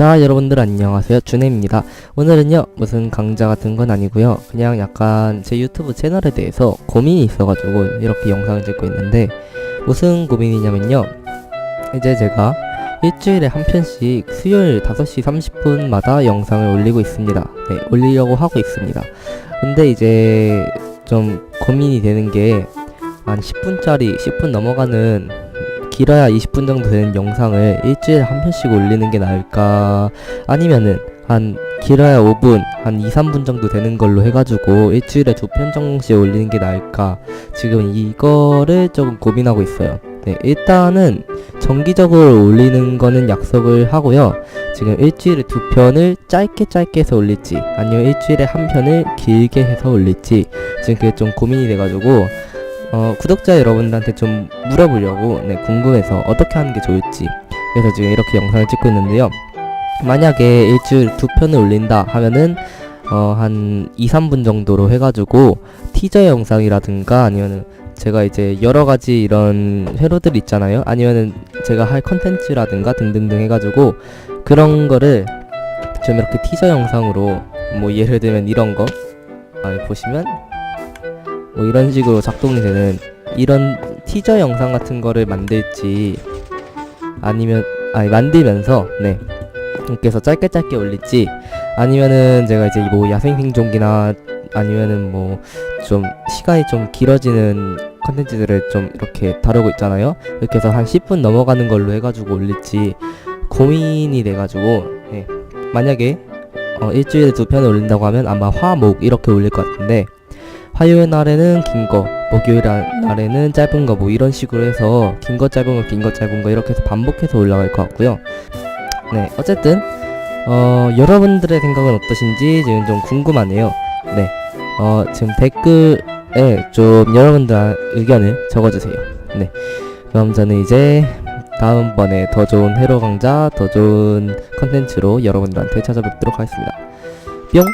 구독자 여러분들 안녕하세요. 준혜입니다. 오늘은요 무슨 강좌 같은 건 아니고요. 그냥 약간 제 유튜브 채널에 대해서 고민이 있어가지고 이렇게 영상을 찍고 있는데 무슨 고민이냐면요. 이제 제가 일주일에 한 편씩 수요일 5시 30분마다 영상을 올리고 있습니다. 네 올리려고 하고 있습니다. 근데 이제 좀 고민이 되는 게 한 10분짜리 10분 넘어가는 길어야 20분 정도 되는 영상을 일주일에 한 편씩 올리는 게 나을까? 아니면은 한 길어야 5분 한 2, 3분 정도 되는 걸로 해가지고 일주일에 두 편 정도씩 올리는 게 나을까? 지금 이거를 조금 고민하고 있어요. 네 일단은 정기적으로 올리는 거는 약속을 하고요. 지금 일주일에 두 편을 짧게 짧게 해서 올릴지 아니면 일주일에 한 편을 길게 해서 올릴지 지금 그게 좀 고민이 돼가지고 어, 구독자 여러분들한테 좀 물어보려고 네, 궁금해서 어떻게 하는 게 좋을지. 그래서 지금 이렇게 영상을 찍고 있는데요. 만약에 일주일 두 편을 올린다 하면은 어, 한 2, 3분 정도로 해가지고 티저 영상이라든가 아니면은 제가 이제 여러 가지 이런 회로들 있잖아요. 아니면은 제가 할 컨텐츠라든가 등등등 해가지고 그런 거를 좀 이렇게 티저 영상으로 뭐 예를 들면 이런 거 아, 보시면 뭐 이런 식으로 작동이 되는 이런 티저 영상 같은 거를 만들지 아니면 아니 만들면서 네 해서 짧게 짧게 올릴지 아니면은 제가 이제 뭐 야생 생존기나 아니면은 뭐 좀 시간이 좀 길어지는 컨텐츠들을 좀 이렇게 다루고 있잖아요 이렇게 해서 한 10분 넘어가는 걸로 해가지고 올릴지 고민이 돼가지고 네. 만약에 어, 일주일에 두 편을 올린다고 하면 아마 화목 이렇게 올릴 것 같은데 화요일 날에는 긴 거, 목요일 날- 날에는 짧은 거, 뭐 이런 식으로 해서 긴 거, 짧은 거, 긴 거, 짧은 거 이렇게 해서 반복해서 올라갈 것 같고요. 네, 어쨌든 어, 여러분들의 생각은 어떠신지 지금 좀 궁금하네요. 네, 어, 지금 댓글에 좀 여러분들 의견을 적어주세요. 네, 그럼 저는 이제 다음번에 더 좋은 회로 강좌, 더 좋은 컨텐츠로 여러분들한테 찾아뵙도록 하겠습니다. 뿅!